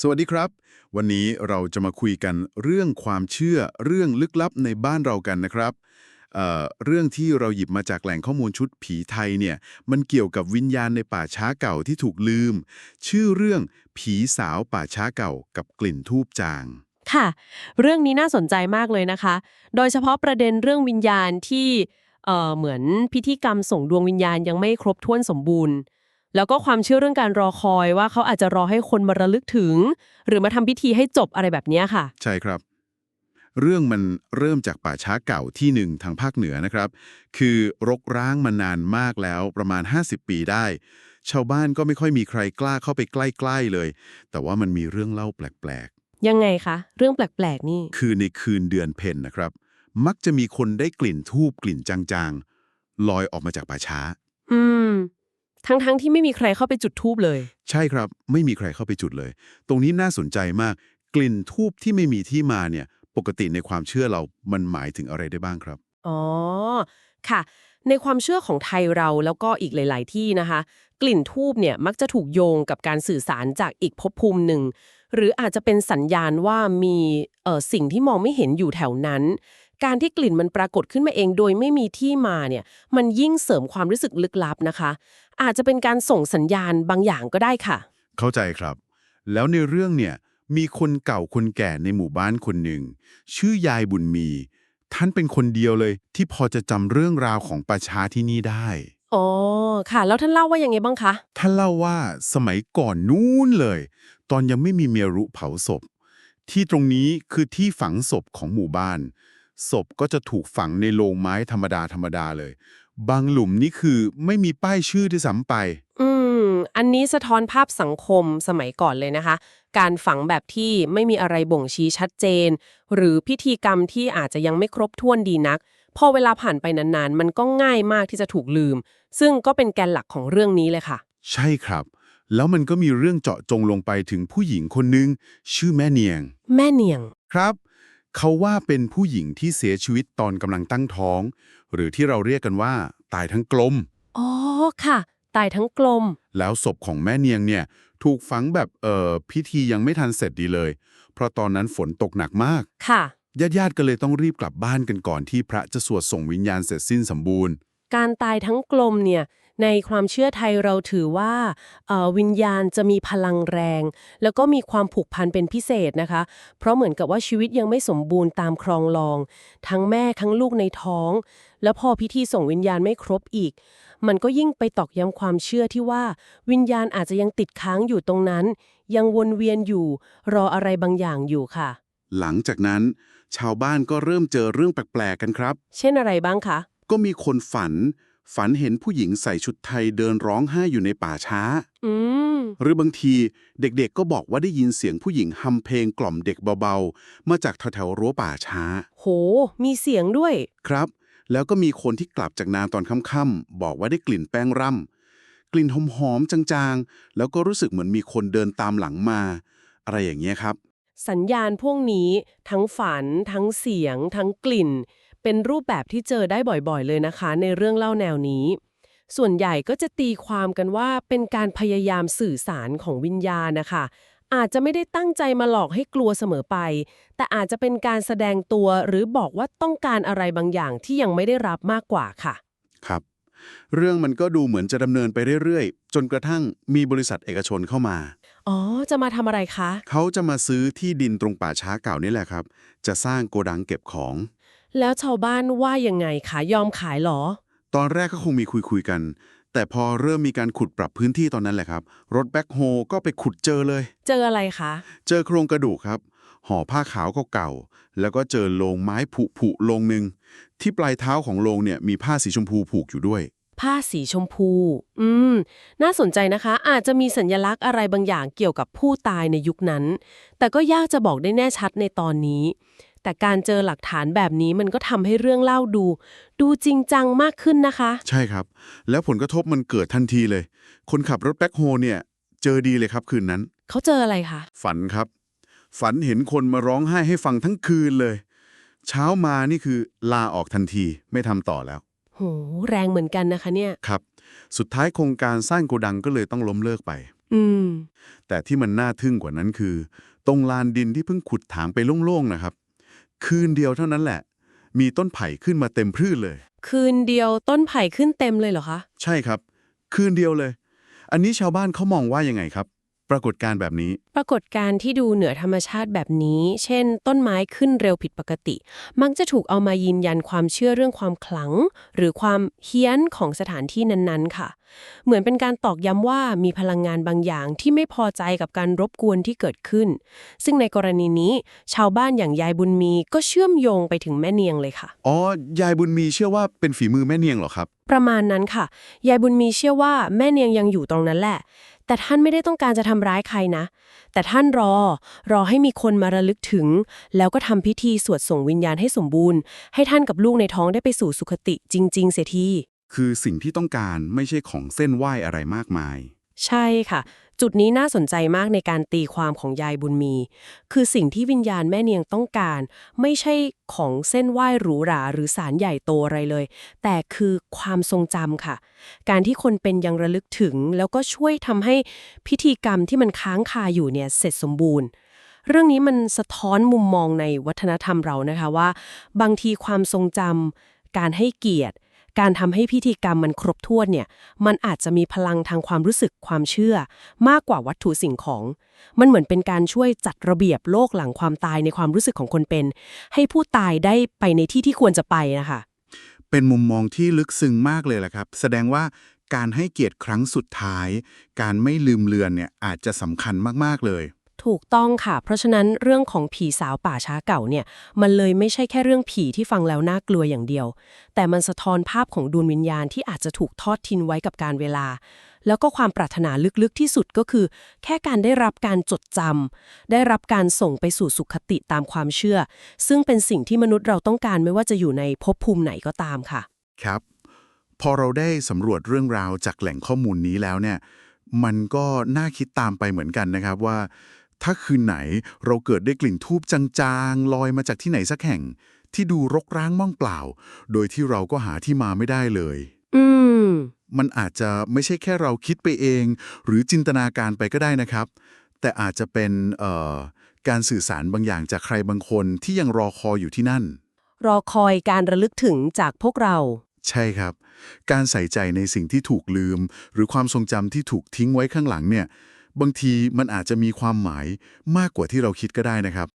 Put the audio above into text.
สวัสดีครับ วันนี้เราจะมาคุยกันเรื่องความเชื่อเรื่องลึกลับในบ้านเรากันนะครับเเรื่องที่เราหยิบมาจากแหล่งข้อมูลชุดผีไทยเนี่ยมันเกี่ยวกับวิญญาณในป่าช้าเก่าที่ถูกลืม ชื่อเรื่องผีสาวป่าช้าเก่ากับกลิ่นทูบจาง ค่ะ เรื่องนี้น่าสนใจมากเลยนะคะ โดยเฉพาะประเด็นเรื่องวิญญาณที่เเหมือนพิธีกรรมส่งดวงวิญญาณยังไม่ครบถ้วนสมบูรณ์ แล้วก็ความเชื่อเรื่องการรอคอยว่าเขาอาจจะรอให้คนมาระลึกถึง หรือมาทำพิธีให้จบอะไรแบบเนี้ยค่ะ ใช่ครับ เรื่องมันเริ่มจากป่าช้าเก่าที่หนึ่งทางภาคเหนือนะครับ คือรกร้างมานานมากแล้วประมาณ 50 ปีได้ ชาวบ้านก็ไม่ค่อยมีใครกล้าเข้าไปใกล้ๆเลย แต่ว่ามันมีเรื่องเล่าแปลกยังไงคะ เรื่องแปลกๆนี่ๆคือในคืนเดือนเพ็ญนะครับ มักจะมีคนได้กลิ่นทูบกลิ่นจางๆลอยออกมาจากป่าช้า อืม ทั้งๆที่ไม่มีใครเข้าไปจุดทูบเลย ใช่ครับ ไม่มีใครเข้าไปจุดเลย ตรงนี้น่าสนใจมาก กลิ่นทูบที่ไม่มีที่มาเนี่ย ปกติในความเชื่อเรา มันหมายถึงอะไรได้บ้างครับ อ๋อ ค่ะ ในความเชื่อของไทยเราแล้วก็อีกหลาย ๆ ที่นะคะ กลิ่นทูบเนี่ยมักจะถูกโยงกับการสื่อสารจากอีกภพภูมิหนึ่ง หรืออาจจะเป็นสัญญาณว่ามีเอ่อสิ่งที่มองไม่เห็นอยู่แถวนั้น การที่กลิ่นมันปรากฏขึ้นมาเองโดยไม่มีที่มาเนี่ยมันยิ่งเสริมความรู้สึกลึกลับนะคะ อาจจะเป็นการส่งสัญญาณบางอย่างก็ได้ค่ะ เข้าใจครับ แล้วในเรื่องเนี่ยมีคนเก่าคนแก่ในหมู่บ้านคนหนึ่ง ชื่อยายบุญมี ท่านเป็นคนเดียวเลย ที่พอจะจำเรื่องราวของประชาที่นี่ได้อ๋อค่ะ แล้วท่านเล่าว่ายังไงบ้างคะ ท่านเล่าว่าสมัยก่อนนู้นเลย ตอนยังไม่มีเมียรุเผาศพ ที่ตรงนี้คือที่ฝังศพของหมู่บ้าน ศพก็จะถูกฝังในโลงไม้ธรรมดาธรรมดาเลย บางหลุมนี่คือไม่มีป้ายชื่อที่ซ้ำไป อืม อันนี้สะท้อนภาพสังคมสมัยก่อนเลยนะคะ การฝังแบบที่ไม่มีอะไรบ่งชี้ชัดเจน หรือพิธีกรรมที่อาจจะยังไม่ครบถ้วนดีนัก พอเวลาผ่านไปนานๆ มันก็ง่ายมากที่จะถูกลืม ซึ่งก็เป็นแกนหลักของเรื่องนี้เลยค่ะ ใช่ครับ แล้วมันก็มีเรื่องเจาะจงลงไปถึงผู้หญิงคนหนึง ชื่อแม่เนียง แม่เนียง ครับ เขาว่าเป็นผู้หญิงที่เสียชีวิตตอนกำลังตั้งท้อง หรือที่เราเรียกกันว่า ตายทั้งกลม อ๋อค่ะ ตายทั้งกลม แล้วศพของแม่เนียงเนี่ย ถูกฝังแบบเอ่อพิธียังไม่ทันเสร็จดีเลย เพราะตอนนั้นฝนตกหนักมากค่ะญาติญาติๆก็เลยต้องรีบกลับบ้านกันก่อนที่พระจะสวดส่งวิญญาณเสร็จสิ้นสมบูรณ์ การตายทั้งกลมเนี่ย ในความเชื่อไทยเราถือว่าเอ่อวิญญาณจะมีพลังแรง แล้วก็มีความผูกพันเป็นพิเศษนะคะ เพราะเหมือนกับว่าชีวิตยังไม่สมบูรณ์ตามครองลอง ทั้งแม่ทั้งลูกในท้อง แล้วพอพิธีส่งวิญญาณไม่ครบอีก มันก็ยิ่งไปตอกย้ำความเชื่อที่ว่า วิญญาณอาจจะยังติดค้างอยู่ตรงนั้น ยังวนเวียนอยู่ รออะไรบางอย่างอยู่ค่ะ หลังจากนั้น ชาวบ้านก็เริ่มเจอเรื่องแปลกๆกันครับ เช่นอะไรบ้างคะก็มีคนฝัน ฝันเห็นผู้หญิงใส่ชุดไทยเดินร้องไห้อยู่ในป่าช้า อืม หรือบางทีเด็กๆก็บอกว่าได้ยินเสียงผู้หญิงฮัมเพลงกล่อมเด็กเบาๆ มาจากแถวๆรั้วป่าช้า โห มีเสียงด้วย ครับ แล้วก็มีคนที่กลับจากนาตอนค่ำๆบอกว่าได้กลิ่นแป้งร่ำกลิ่นหอมๆจางๆ แล้วก็รู้สึกเหมือนมีคนเดินตามหลังมา อะไรอย่างเงี้ยครับ สัญญาณพวกนี้ทั้งฝัน ทั้งเสียง ทั้งกลิ่น เป็นรูปแบบที่เจอได้บ่อยๆ เลยนะคะ ในเรื่องเล่าแนวนี้ ส่วนใหญ่ก็จะตีความกันว่าเป็นการพยายามสื่อสารของวิญญาณนะคะ อาจจะไม่ได้ตั้งใจมาหลอกให้กลัวเสมอไป แต่อาจจะเป็นการแสดงตัวหรือบอกว่าต้องการอะไรบางอย่างที่ยังไม่ได้รับมากกว่าค่ะ ครับ เรื่องมันก็ดูเหมือนจะดำเนินไปเรื่อยๆ จนกระทั่งมีบริษัทเอกชนเข้ามา อ๋อ จะมาทำอะไรคะ เขาจะมาซื้อที่ดินตรงป่าช้าเก่านี่แหละครับ จะสร้างโกดังเก็บของ แล้วชาวบ้านว่ายังไงคะยอมขายเหรอ ตอนแรกก็คงมีคุยคุยๆกัน แต่พอเริ่มมีการขุดปรับพื้นที่ตอนนั้นแหละครับ รถแบ็คโฮก็ไปขุดเจอเลย เจออะไรคะ เจอโครงกระดูกครับ ห่อผ้าขาวเก่าๆแล้วก็เจอโลงไม้ผุผุๆโลงหนึ่งที่ปลายเท้าของโลงเนี่ยมีผ้าสีชมพูผูกอยู่ด้วย ผ้าสีชมพู อืม น่าสนใจนะคะ อาจจะมีสัญลักษณ์อะไรบางอย่างเกี่ยวกับผู้ตายในยุคนั้น แต่ก็ยากจะบอกได้แน่ชัดในตอนนี้ แต่การเจอหลักฐานแบบนี้มันก็ทำให้เรื่องเล่าดู ดูจริงจังมากขึ้นนะคะ ใช่ครับ แล้วผลกระทบมันเกิดทันทีเลย คนขับรถแบ็คโฮเนี่ย เจอดีเลยครับคืนนั้น เขาเจออะไรคะ ฝันครับ ฝันเห็นคนมาร้องไห้ให้ฟังทั้งคืนเลย เช้ามานี่คือลาออกทันทีไม่ทำต่อแล้วโหแรงเหมือนกันนะคะเนี่ย ครับ สุดท้ายโครงการสร้างโกดังก็เลยต้องล้มเลิกไป อืม แต่ที่มันน่าทึ่งกว่านั้นคือ ตรงลานดินที่เพิ่งขุดถางไปโล่งๆนะครับ คืนเดียวเท่านั้นแหละ มีต้นไผ่ขึ้นมาเต็มพืชเลย คืนเดียวต้นไผ่ขึ้นเต็มเลยเหรอคะ ใช่ครับ คืนเดียวเลย อันนี้ชาวบ้านเขามองว่ายังไงครับ ปรากฏการณ์แบบนี้ ปรากฏการณ์ที่ดูเหนือธรรมชาติแบบนี้ เช่น ต้นไม้ขึ้นเร็วผิดปกติ มักจะถูกเอามายืนยันความเชื่อเรื่องความขลัง หรือความเฮี้ยนของสถานที่นั้นๆ ค่ะ เหมือนเป็นการตอกย้ำว่ามีพลังงานบางอย่างที่ไม่พอใจกับการรบกวนที่เกิดขึ้น ซึ่งในกรณีนี้ชาวบ้านอย่างยายบุญมีก็เชื่อมโยงไปถึงแม่เนียงเลยค่ะ อ๋อ ยายบุญมีเชื่อว่าเป็นฝีมือแม่เนียงเหรอครับ ประมาณนั้นค่ะ ยายบุญมีเชื่อว่าแม่เนียงยังอยู่ตรงนั้นแหละ แต่ท่านไม่ได้ต้องการจะทำร้ายใครนะ แต่ท่านรอ รอให้มีคนมาระลึกถึง แล้วก็ทำพิธีสวดส่งวิญญาณให้สมบูรณ์ ให้ท่านกับลูกในท้องได้ไปสู่สุคติจริง ๆ เสียที คือสิ่งที่ต้องการไม่ใช่ของเส้นไหวอะไรมากมาย ใช่ค่ะ จุดนี้น่าสนใจมากในการตีความของยายบุญมี คือสิ่งที่วิญญาณแม่เนียงต้องการ ไม่ใช่ของเส้นไหว้หรูหราหรือสารใหญ่โตอะไรเลย แต่คือความทรงจำค่ะ การที่คนเป็นยังระลึกถึง แล้วก็ช่วยทำให้พิธีกรรมที่มันค้างคาอยู่เนี่ยเสร็จสมบูรณ์เรื่องนี้มันสะท้อนมุมมองในวัฒนธรรมเรานะคะว่า บางทีความทรงจำการให้เกียรติ การทำให้พิธีกรรมมันครบถ้วนเนี่ย มันอาจจะมีพลังทางความรู้สึกความเชื่อ มากกว่าวัตถุสิ่งของ มันเหมือนเป็นการช่วยจัดระเบียบโลกหลังความตายในความรู้สึกของคนเป็น ให้ผู้ตายได้ไปในที่ที่ควรจะไปนะคะเป็นมุมมองที่ลึกซึ้งมากเลยแหละครับ แสดงว่าการให้เกียรติครั้งสุดท้าย การไม่ลืมเลือนเนี่ยอาจจะสำคัญมากๆเลย ถูกต้องค่ะ เพราะฉะนั้นเรื่องของผีสาวป่าช้าเก่าเนี่ย มันเลยไม่ใช่แค่เรื่องผีที่ฟังแล้วน่ากลัวอย่างเดียว แต่มันสะท้อนภาพของดวงวิญญาณที่อาจจะถูกทอดทิ้งไว้กับการเวลา แล้วก็ความปรารถนาลึกๆที่สุดก็คือ แค่การได้รับการจดจำได้รับการส่งไปสู่สุขติตามความเชื่อ ซึ่งเป็นสิ่งที่มนุษย์เราต้องการไม่ว่าจะอยู่ในภพภูมิไหนก็ตามค่ะ ครับ พอเราได้สำรวจเรื่องราวจากแหล่งข้อมูลนี้แล้วเนี่ยมันก็น่าคิดตามไปเหมือนกันนะครับว่า ถ้าคืนไหนเราเกิดได้กลิ่นทูบจางๆ ลอยมาจากที่ไหนสักแห่ง ที่ดูรกร้างม่องเปล่า โดยที่เราก็หาที่มาไม่ได้เลย อืม มันอาจจะไม่ใช่แค่เราคิดไปเอง หรือจินตนาการไปก็ได้นะครับ แต่อาจจะเป็นเอ่อการสื่อสารบางอย่างจากใครบางคนที่ยังรอคอยอยู่ที่นั่น รอคอยการระลึกถึงจากพวกเรา ใช่ครับ การใส่ใจในสิ่งที่ถูกลืม หรือความทรงจำที่ถูกทิ้งไว้ข้างหลังเนี่ย บางทีมันอาจจะมีความหมายมากกว่าที่เราคิดก็ได้นะครับ